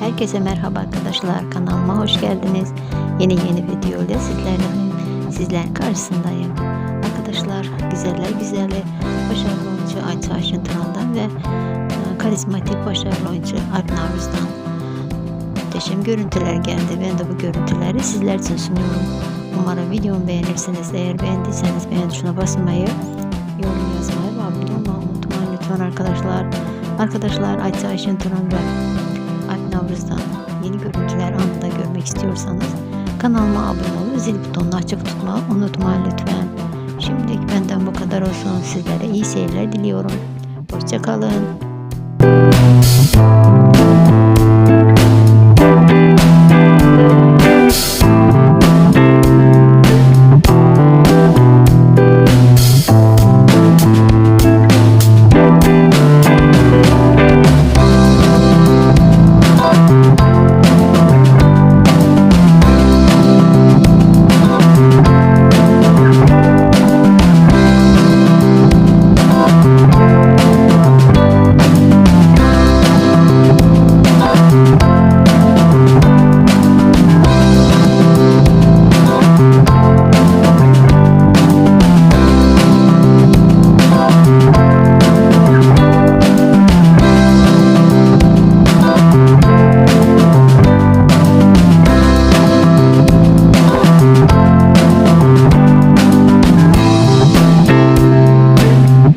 Herkese merhaba arkadaşlar. Kanalıma hoş geldiniz. Yeni yeni video ile sizlerle sizlerin karşısındayım. Arkadaşlar güzeller güzeli başarılı oyuncu Ayça Aşıntıran'dan ve e, karizmatik başarılı oyuncu Alp Navruz'dan muhteşem görüntüler geldi. Ben de bu görüntüleri sizler için sunuyorum. Umarım videomu beğenirsiniz. Eğer beğendiyseniz beğen tuşuna basmayı, yorum yazmayı ve abone olmayı unutmayın lütfen arkadaşlar. Arkadaşlar Ayça Aşıntıran ve Navruz'dan yeni görüntüler anında görmek istiyorsanız kanalıma abone olup zil butonunu açık tutmayı unutmayın lütfen. Şimdilik benden bu kadar olsun. Sizlere iyi seyirler diliyorum. Hoşçakalın.